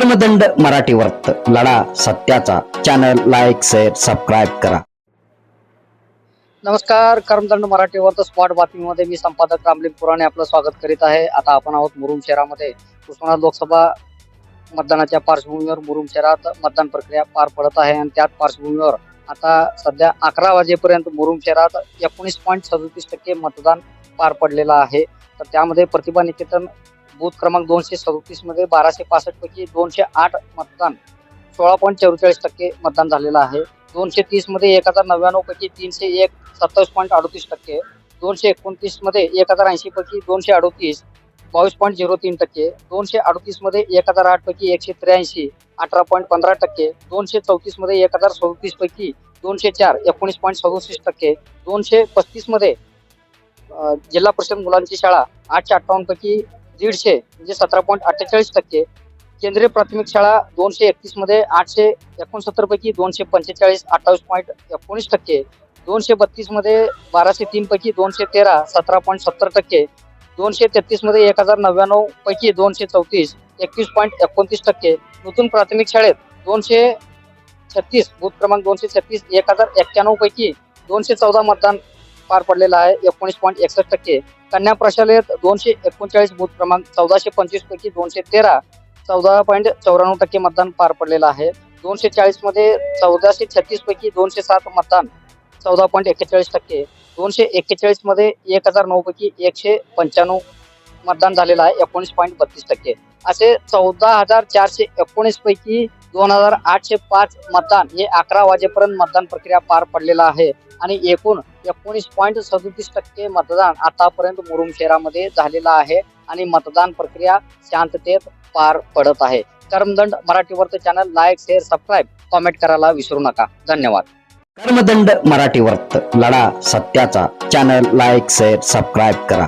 कर्मदंड मराठी वर्त लढा सत्याचा. चॅनल लाईक शेअर सबस्क्राईब करा. नमस्कार. कर्मदंड मराठी वर्त स्पॉट बातमीमध्ये मी संपादक रामलिंग पुराणे आपलं स्वागत करीत आहे. आता आपण आहोत मुरुम शहरामध्ये. उस्मानाबाद लोकसभा मतदानाच्या पार्श्वभूमीवर मुरुम शहरात मतदान प्रक्रिया पार पडत आहे आणि त्याच पार्श्वभूमीवर आता सध्या अकरा वाजेपर्यंत मुरुम शहरात एकोणीस पॉईंट सदोतीस टक्के मतदान पार पडलेलं आहे. तर त्यामध्ये प्रतिभा निकेतन बूथ क्रमांक दोनशे सदोतीसमध्ये बाराशे पासष्ट पैकी दोनशे आठ मतदान सोळा पॉईंट चौवेचाळीस टक्के मतदान झालेलं आहे. दोनशे तीसमध्ये एक हजार नव्याण्णव पैकी तीनशे एक सत्तावीस पॉईंट अडतीस टक्के दोनशे एकोणतीसमध्ये एक हजार ऐंशी पैकी दोनशे अडतीस बावीस पॉईंट झिरो तीन टक्के दोनशे अडतीसमध्ये एक हजार आठ पैकी एकशे त्र्याऐंशी अठरा पॉईंट पंधरा टक्के दोनशे चौतीसमध्ये एक हजार सदतीस पैकी दोनशे चार एकोणीस पॉईंट सदुसष्ट टक्के दोनशे पस्तीसमध्ये जिल्हा परिषद मुलांची शाळा आठशे अठ्ठावन्न पैकी दीडशे म्हणजे सतरा पॉईंट अठ्ठेचाळीस टक्के. केंद्रीय प्राथमिक शाळा दोनशे एकतीसमध्ये आठशे एकोणसत्तर पैकी दोनशे पंचेचाळीस अठ्ठावीस पॉईंट एकोणीस टक्के. दोनशे बत्तीसमध्ये बाराशे तीन पैकी दोनशे तेरा सतरा पॉईंट सत्तर टक्के. दोनशे तेहतीसमध्ये एक हजार नव्याण्णव पैकी दोनशे चौतीस एकवीस पॉईंट एकोणतीस टक्के. नूतन प्राथमिक शाळेत दोनशे छत्तीस बूथ क्रमांक दोनशे छत्तीस एक हजार एक्क्याण्णव पैकी दोनशे चौदा मतदान पार पडलेला आहे. एकोणीस पॉईंट एकसष्ट टक्के. कन्या प्रशालेत दोनशे एकोणचाळीस बूथ क्रमांक चौदाशे पंचवीस पैकी दोनशे तेरा चौदा पॉईंट चौऱ्याण्णव टक्के मतदान पार पडलेलं आहे. दोनशे चाळीसमध्ये चौदाशे छत्तीस पैकी दोनशे सात मतदान चौदा पॉईंट एक्केचाळीस टक्के. दोनशे एक्केचाळीसमध्ये एक हजार नऊ पैकी एकशे पंच्याण्णव मतदान झालेलं आहे. एकोणीस पॉईंट बत्तीस टक्के. असे चौदा हजार चारशे एकोणीस पैकी दोन हजार आठशे पाच मतदान हे अकरा वाजेपर्यंत मतदान प्रक्रिया पार पडलेलं आहे. आणि एकूण एकोणीस पॉईंट सदोतीस टक्के मतदान आतापर्यंत मुरुम शहरामध्ये झालेलं आहे आणि मतदान प्रक्रिया शांततेत पार पडत आहे. कर्मदंड मराठीवरचं channel like share subscribe comment करायला विसरू नका. धन्यवाद. कर्मदंड मराठी वर्त लढा सत्याचा. चॅनल लाईक शेअर सबस्क्राईब करा.